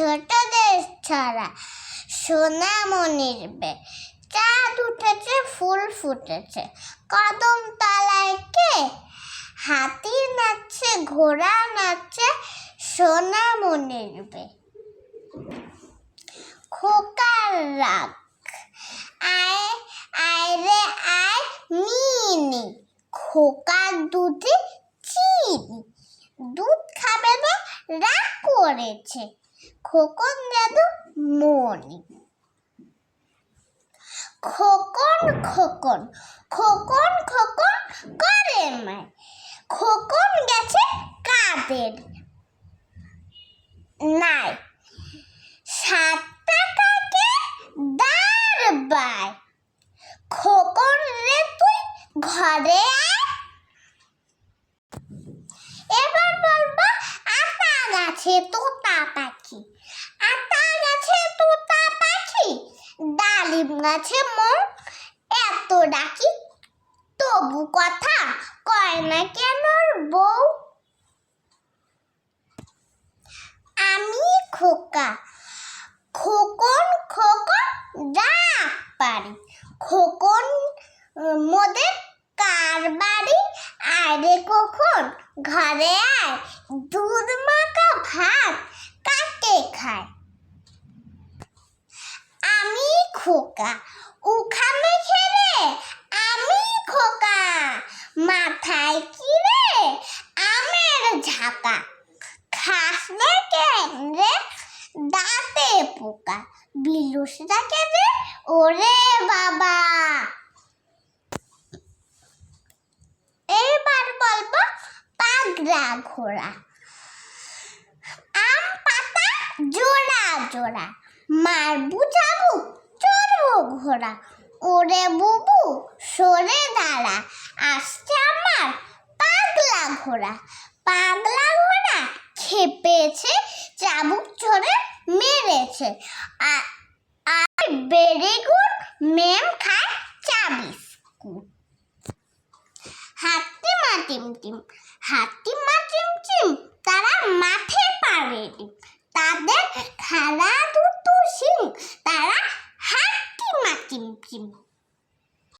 ছোটদের ছড়া সোনামণির বে। চাঁদ উঠেছে, ফুল ফুটেছে। কদম তলায় কে? হাতি নাচছে, ঘোড়া নাচছে, সোনামণির বে। খোকার রাগ। আয় আয় রে, আয়, মিনি। খোকার দুধে চিনি। দুধ খাবে না রাগ করেছে। খোকন দাদু মনি খোকন খোকন খোকন খোকন করে মায়। খোকন গেছে কাদের? নাই। সাত টাকাকে দাঁড় বায় খোকন রে তুই ঘরে এবার বলব, আতা গাছে তোতা পাখি। আতা গাছে তোতা পাখি, ডালিম গাছে মন এত ডাকি, তবু কথা কয় না কেন বউ? আমি খোকা, খোকন খোকন ডাক পারি। খোকন মোদের কার বাড়ি? আরে কখন ঘরে আয়, দুধ মাখা ভাত কাকে খায় আমি খোকা। উখানে ছেড়ে আমি খোকা। মাথায় কি রে? আমের ঝাঁকা। খাস না দাঁতে পোকা। বিলুস রে? ওরে বাবা। এবার বলব পাগড়া ঘোড়া। আম পাতা জোড়া জোড়া। মার বুঝাবো চড়বো ঘোড়া। ওরে বুবু, সরে দাঁড়া। আসছে আমার পাগলা ঘোড়া। পাগলা ঘোড়া খেপেছে, চাবুক ছড়ে মেরেছে। আর আর গুড মেম খায় চা হাতি মা টিম হাতি মা টিম তারা মাঠে পারে তাদের খেলার Максим.